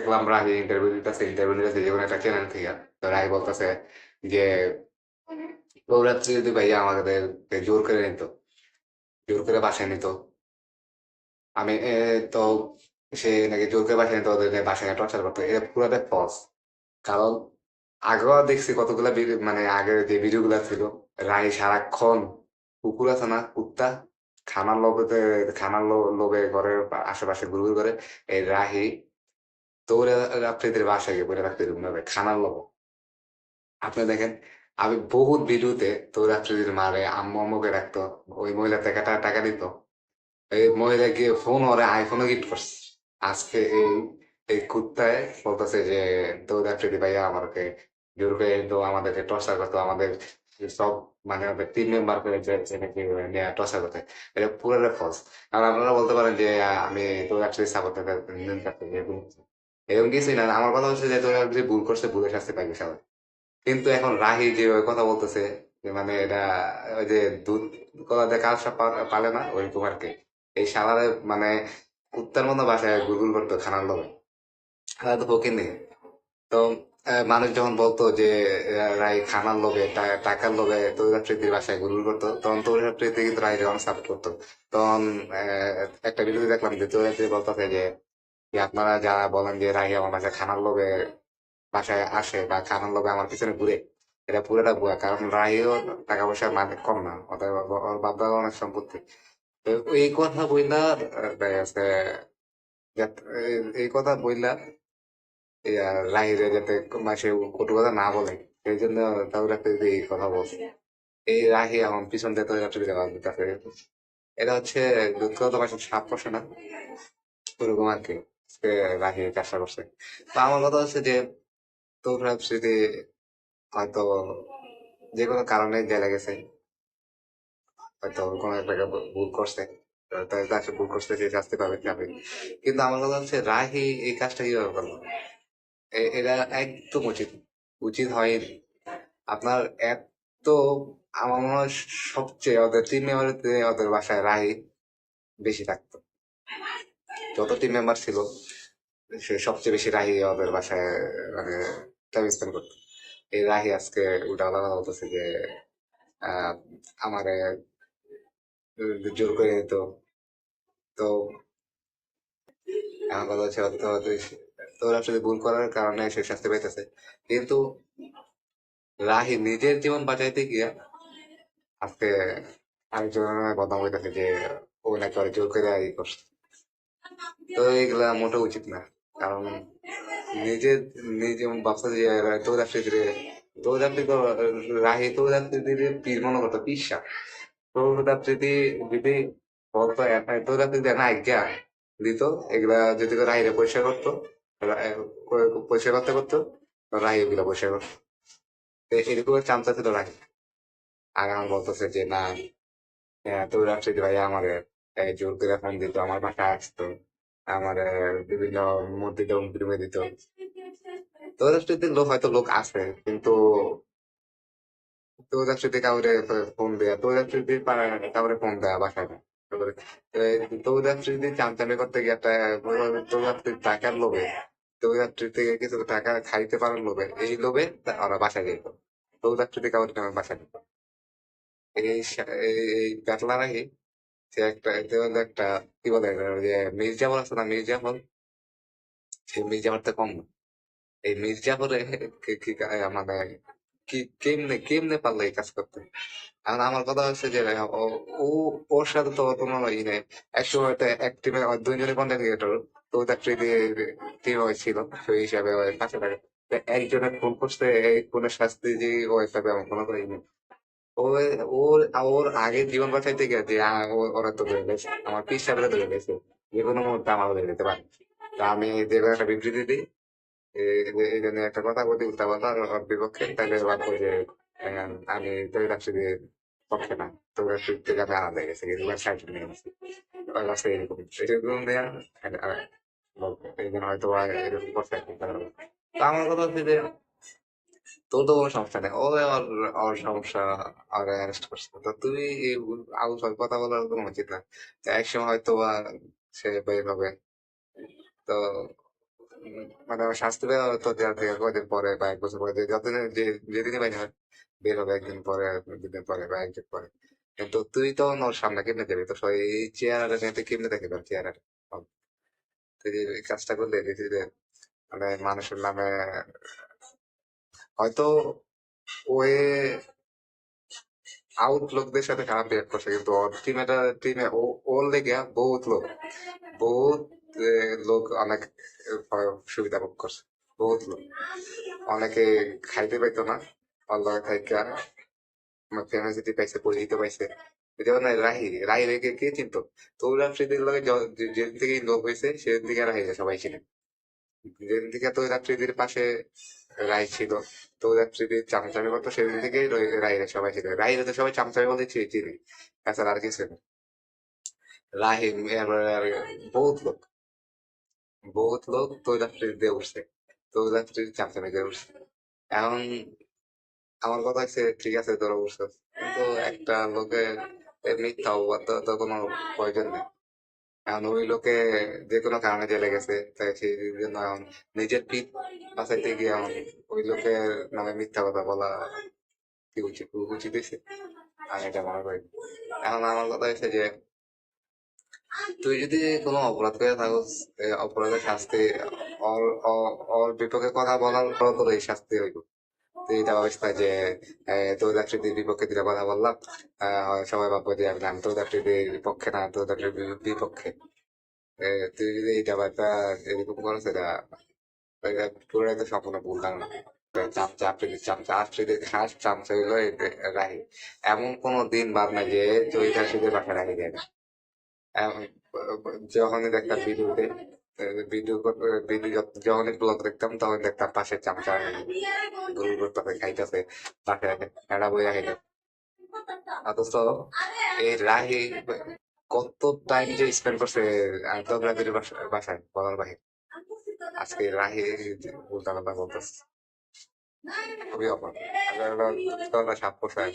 দেখলাম রাহি ইন্টারভিউ দিতেছে ইন্টারভিউ দিতেছে যে কোনো একটা চ্যানেল থেকে। তো রাহি বলতেছে যে সৌরাত্রি যদি ভাইয়া আমাদের জোর করে নিত, জোর করে বাসায় নিত, আমি তো সে নাকি জোর করে বাসায় নিত, ওদের বাসায় টর্চার করতো। এটা পুরোটা ফলস কারণ আগেও দেখছি কতগুলা মানে আগের যে ভিডিও গুলা ছিল, রাহি সারাক্ষণ কুকুর আছে না, কুত্তা খানার লোভে খানার লোভে ঘরের আশেপাশে ঘুরঘুর করে, এই রাহি বাসায় গিয়ে বলে রাখতে খানার আপনি দেখেন, আমি বহুত ভিডিওতে তো মারে, আম্মু আম্মুকে রাখতো ওই মহিলা টাকা টাকা দিত। এই মহিলা গিয়ে ফোন আইফোনও গিফট করছে। আজকে এই এই কুত্তায় বলতেছে যে ভাইয়া আমাকে তো আমাদেরকে টর্চার করতো, আমাদের সব মানে আমাদের টিম মেম্বার করে নাকি টর্চার করতে। এটা পুরোটা ফলস আর আপনারা বলতে পারেন যে, আমি তো রাত্রি সাপোর্ট এরকম কিছুই না। আমার কথা হচ্ছে যে, তোরা যে ভুল করছে ভুলের শাস্তি পাইবে সবাই কিন্তু এখন রাহি যে ওই কথা বলতেছে, যে মানে এটা ওই যে দুধ কাল সাপ পা- পালে না? ওই কুমারকে। এই শালারে মানে কুত্তার মতো বাসায় গুলগুল করতো খানার লোভে। তো ফকির নেই তো মানুষ যখন বলতো যে রাই খানার লোভে টাকার লোভে তৈরাত্রীতির বাসায় গুলগুল করতো, তখন তৈরাত্রীতি কিন্তু রায় যখন সাপোর্ট করতো, তখন একটা ভিডিও দেখলাম যে তৈরাত্রী বলতেছে যে আপনারা যারা বলেন যে, রাহি আমার বাসায় খানার লোভে বাসায় আসে বা খানার লোভে আমার পিছনে ঘুরে, এটা পুরোটা ভুয়া। কারণ রাহিও টাকা পয়সার মানে কম না। অতএব ওর বাপদার অনেক সম্পত্তি। তো এই কথা বইলা দেখা এই- কথা বইলা রাহিরে যাতে মাসে কটু কথা না বলে, সেই জন্য রাখতে এই কথা বলছে এই রাহি আমার পিছন দিয়ে তো রাত্রে দেওয়া এটা হচ্ছে দুঃখত মাসে সাত বছর না, ওরকম আর কি। রাহি চেষ্টা করছে। তো আমার কথা হচ্ছে যে, তোমরা স্মৃতি হয়তো যে কোনো কারণে জেলে গেছে, হয়তো কোনো একটা ভুল করছে তার ভুল করছে সে শাস্তি পাবে যাবে কিন্তু আমার কথা হচ্ছে রাহি এই কাজটা কীভাবে করল? এটা একদম উচিত উচিত হয়নি। আপনার এত, আমার মনে হয় সবচেয়ে ওদের টিম মেম্বারের ওদের বাসায় রাহি বেশি থাকতো। যত টিম মেম্বার ছিল, সে সবচেয়ে বেশি রাহি ওদের বাসায় মানে টাইম স্পেন্ড করতো। এই রাহি আজকে উল্টা কথা বলতেছে যে আমারে জোর করে দিত। তো আমার কথা হচ্ছে হয়তো তোর আসলে ভুল করার কারণে সে শাস্তি পাইতেছে। কিন্তু রাহি নিজের জীবন বাঁচাইতে গিয়া আজকে আরেকজনের বদনাম হইতেছে যে, ও নাকি জোর করে ই করছে। তো এগুলা মোটা উচিত না। কারণ নিজে নিজে বাচ্চা যে তৌরাত্রীদের তৌরাত্রী তো রাহি তৌরাত্রীদের পীর মনে করতো পিসা তৌরাত্রীদি যদি বলতো তৌরাত্রী না আজ্ঞা দিত। এগুলা যদি রাহিরে পরিষ্কার করতো পরিষ্কার করতে করতো, রাহি এগুলা পরিষ্কার করতো। তো এরকম চামচা ছিল রাহি আর আমার বলতেছে যে, না তৌরাত্রী ভাই জোর করে ফোন দিত, আমার বাসায় আসতো, আমার বিভিন্ন মসজিদে উমে দিত তৌরাত্রীতে লোক হয়তো লোক আছে, কিন্তু তৌরাত্রীতে কাউরে ফোন দেয়া তৌরাত্রীতে কাউরে ফোন দেয়া বাসায় চামচামি করতে গিয়ে টাকার লোভে থেকে টাকা খাইতে লোভে, এই লোভে ওরা বাসায় যেত। এই এই সে একটা একটা কি বলে যে মির্জাফর আছে না মির্জাফর সেই মির্জাফর তো কম এই মির্জাফরে মানে কি, কেমনে কেমনে পারল এই কাজ করতে? এখন আমার কথা হচ্ছে যে, ও ওর সাথে তো কোনো ই নেই। একসময় তো এক টিমে দুইজনে কন্টেন্ট ক্রিয়েটর তো ওটা টিম ছিল, সেই হিসাবে পাশে থাকে। একজনের ফোন করছে, এই ফোনের শাস্তি যে ও হিসাবে আমার কোনো ই নেই ও, ওর ওর আগের জীবন বাঁচাইতে গিয়ে ওরা তো ধরে গেছে। আমার পিস সাহেবরা ধরে গেছে। যে কোনো মুহূর্তে আমার ধরে যেতে পারে। তা আমি যে একটা বিবৃতি দিই। এই জন্য একটা কথা বলি, উল্টা কথা ওর বিপক্ষে। তাহলে ভাববো যে আমি তৈরি রাখছি যে পক্ষে না। তো থেকে আমি আলাদা গেছি এগুলো সাইড নিয়ে গেছি। ওর এরকম এরকম দেয়া আর বলব। এই জন্য হয়তো এরকম করছে। আর কি। তো আমার কথা হচ্ছে যে তোর তো কোনো সমস্যা নেই। ও ওর সমস্যা আর অ্যারেস্ট করছে। তো তুই কথা বলার কোনো উচিত না একসময় হয়তো বা সে বের হবে। তো মানে শাস্তি তো পরে বা এক বছর পরে। যতদিন যেদিনই বাইরে হয়, বের হবে একদিন পরে, দুদিন পরে বা একদিন পরে। কিন্তু তুই তো ওর সামনে কেমনে যাবি? তো এই চেয়ারে তুই কেমনে দেখে তোর চেয়ারে তুই কাজটা করলে মানে মানুষের নামে হয়তো ওয়ে আউট লোকদের সাথে খারাপ বিহেভ করছে, কিন্তু ওর টিমে টিমে ওর লেগে বহুত লোক বহুত লোক অনেক সুবিধা ভোগ করছে, বহুত লোক। অনেকে খাইতে পাইতো না আল্লাহ খাইকা ফেমাসিটি পাইছে, পরিচিত পাইছে। যেমন রাহি রাহি রেখে কে চিনত? তৈরাত্রীদের লগে য- যে- যেদিন থেকে লোক হয়েছে সেদিন থেকে রাহি সবাই চিনে। যেদিন থেকে তৈরাত্রীদের পাশে রাই ছিল। তো তৈরাত্রীদের চামচামি করতো, সেদিন থেকে রাহিরা সবাই ছিল। রাহিরা তো সবাই চামচামি বলে চি- চিনি। তাছাড়া আর কিছু না। রাহিম বহুত লোক। বহুত লোক তৈরাত্রী দিয়ে উঠছে। তৈরাত্রীর চামচামি দিয়ে উঠছে। এখন আমার কথা হচ্ছে, ঠিক আছে, তোরা উঠছিস কিন্তু একটা লোকের মিথ্যা দেওয়ার তো কোনো প্রয়োজন নেই। এখন ওই লোকে যে কোনো কারণে জেলে গেছে, তাই সেই জন্য এখন নিজের পিঠ বাঁচাইতে গিয়ে এখন ওই লোকের নামে মিথ্যা কথা বলা কি উচিত? উচিত হয়েছে আমি এটা মনে করি এখন আমার কথা হচ্ছে যে, তুই যদি কোনো অপরাধ করে থাকস, এ অপরাধের শাস্তি ওর বিপক্ষে কথা বলার পর এই শাস্তি হইব। এটা ভাবিস না যে তোর চাকরিদের বিপক্ষে দুটা কথা বললাম সবাই ভাববো যে আমি তোর চাকরিদের পক্ষে না, তোর চাকরির বিপক্ষে। তুই যদি এইটা ব্যাপারটা এরকম করো সেটা এটা পুরোটাই তো সম্পূর্ণ ভুল ধারণা। চামচা আফ্রিদি চামচা আফ্রিদি খাস চামচা হইল রাহি। এমন কোন দিন বাদ নাই যে চরিত আফ্রিদের বাসা রাখি যায় না। যখনই দেখতাম ভিডিওতে ভিডিও ভিডিও যখনই ব্লগ দেখতাম, তখন দেখতাম পাশে চামচা করতেছে খাইতেছে। পাশে বইয়া খাইতে এই রাহি কত টাইম যে স্পেন্ড করছে আন্তর্জাতিক বাসায়, বলার আজকে রাহি কথা বলতেছে। খুবই অপরাধ সাপ পোষায়